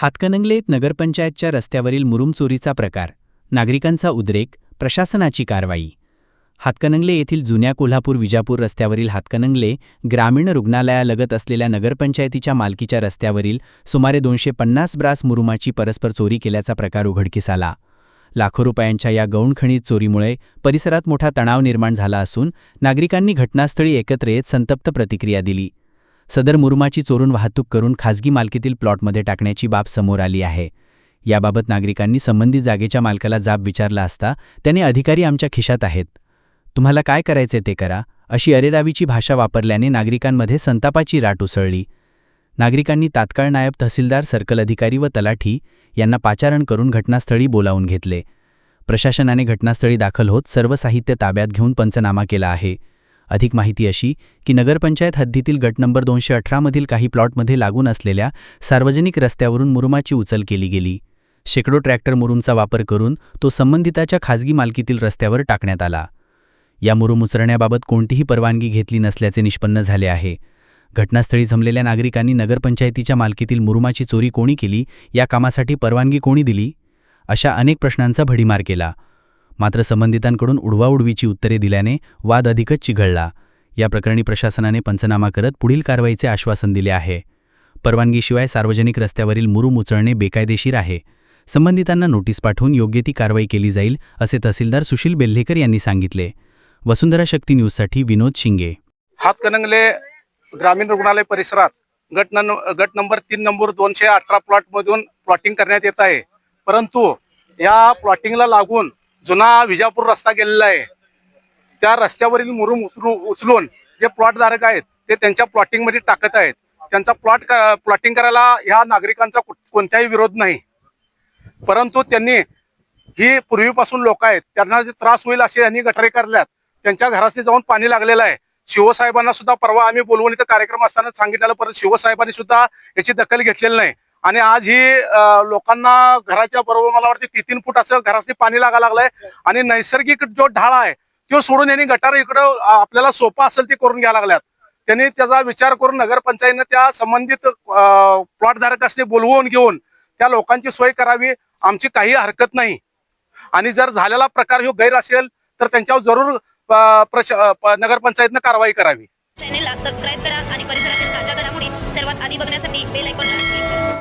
हातकणंगलेत नगरपंचायतच्या रस्त्यावरील मुरुम चोरीचा प्रकार नागरिकांचा उद्रेक प्रशासनाची कारवाई. हातकणंगले येथील जुन्या कोल्हापूर विजापूर रस्त्यावरील हातकणंगले ग्रामीण रुग्णालयालगत असलेल्या नगरपंचायतीच्या मालकीच्या रस्त्यावरील सुमारे दोनशे पन्नास ब्रास मुरुमाची परस्पर चोरी केल्याचा प्रकार उघडकीस आला लाखो रुपयांच्या या गौणखणीत चोरीमुळे परिसरात मोठा तणाव निर्माण झाला असून नागरिकांनी घटनास्थळी एकत्र येत संतप्त प्रतिक्रिया दिली. सदर मुरुमाची चोरून वाहतूक करून खाजगी मालकीतील प्लॉटमध्ये टाकण्याची बाब समोर आली आहे. याबाबत नागरिकांनी संबंधित जागेच्या मालकाला जाब विचारला असता त्याने अधिकारी आमच्या खिशात आहेत. तुम्हाला काय करायचे ते करा अशी अरेरावीची भाषा वापरल्याने नागरिकांमध्ये संतापाची राट उसळली. नागरिकांनी तात्काळ नायब तहसीलदार सर्कल अधिकारी व तलाठी यांना पाचारण करून घटनास्थळी बोलावून घेतले. प्रशासनाने घटनास्थळी दाखल होत सर्व साहित्य ताब्यात घेऊन पंचनामा केला आहे. अधिक माहिती अशी की नगरपंचायत हद्दीतील गट नंबर दोनशे अठरामधील काही प्लॉटमध्ये लागून असलेल्या सार्वजनिक रस्त्यावरून मुरुमाची उचल केली गेली. शेकडो ट्रॅक्टर मुरुमचा वापर करून तो संबंधिताच्या खाजगी मालकीतील रस्त्यावर टाकण्यात आला. या मुरुम उचरण्याबाबत कोणतीही परवानगी घेतली नसल्याचे निष्पन्न झाले आहे. घटनास्थळी जमलेल्या नागरिकांनी नगरपंचायतीच्या मालकीतील मुरुमाची चोरी कोणी केली? या कामासाठी परवानगी कोणी दिली? अशा अनेक प्रश्नांचा भडीमार केला. मात्र संबंधितांकडून उडवाउडवीची उत्तरे दिल्याने वाद अधिकच चिघळला. या प्रकरणी प्रशासनाने पंचनामा करत पुढील कारवाईचे आश्वासन दिले आहे. परवानगीशिवाय सार्वजनिक रस्त्यावरील मुरुम उचलणे बेकायदेशीर आहे. संबंधितांना नोटीस पाठवून योग्य ती कारवाई केली जाईल असे तहसीलदार सुशील बेल्हेकर यांनी सांगितले. वसुंधरा शक्ती न्यूजसाठी विनोद शिंगे. हातकणंगले ग्रामीण रुग्णालय परिसरात गट नं गट नंबर तीन नंबर दोनशे अठरा प्लॉटमधून प्लॉटिंग करण्यात येत आहे. परंतु या प्लॉटिंगला लागून जुना विजापूर रस्ता गेलेला आहे. त्या रस्त्यावरील मुरुम उतरू उचलून जे प्लॉटधारक आहेत ते त्यांच्या प्लॉटिंगमध्ये टाकत आहेत. त्यांचा प्लॉट प्लॉटिंग करायला ह्या नागरिकांचा कुठ- कोणताही विरोध नाही. परंतु त्यांनी ही पूर्वीपासून लोक आहेत त्यांना जे त्रास होईल असे यांनी गटारी करल्यात. त्यांच्या घरासनी जाऊन पाणी लागलेलं आहे. शिवसाहेबांना सुद्धा परवा आम्ही बोलवून इथं कार्यक्रम असताना सांगितलेलं परत शिवसाहेबांनी सुद्धा याची दखल घेतलेली नाही. आणि आज ही लोकांना घराच्या बरोबर मला वाटते तीन तीन फूट असं घरासनी पाणी लागा लागलंय. आणि नैसर्गिक जो ढाळ आहे तो सोडून यांनी गटार इकडं आपल्याला सोपा असेल ते करून घ्यायला लागल्यात. त्यांनी त्याचा विचार करून नगरपंचायतीनं त्या संबंधित प्लॉटधारकांनी बोलवून घेऊन त्या लोकांची सोय करावी. आमची काही हरकत नाही. आणि जर झालेला प्रकार हो गैर असेल तर त्यांच्यावर जरूर प्रश- नगरपंचायतनं कारवाई करावी. चॅनेलला सबस्क्राईब करा आणि परिसरातील ताज्या घडामोडी सर्वात आधी बघण्यासाठी बेल आयकॉनला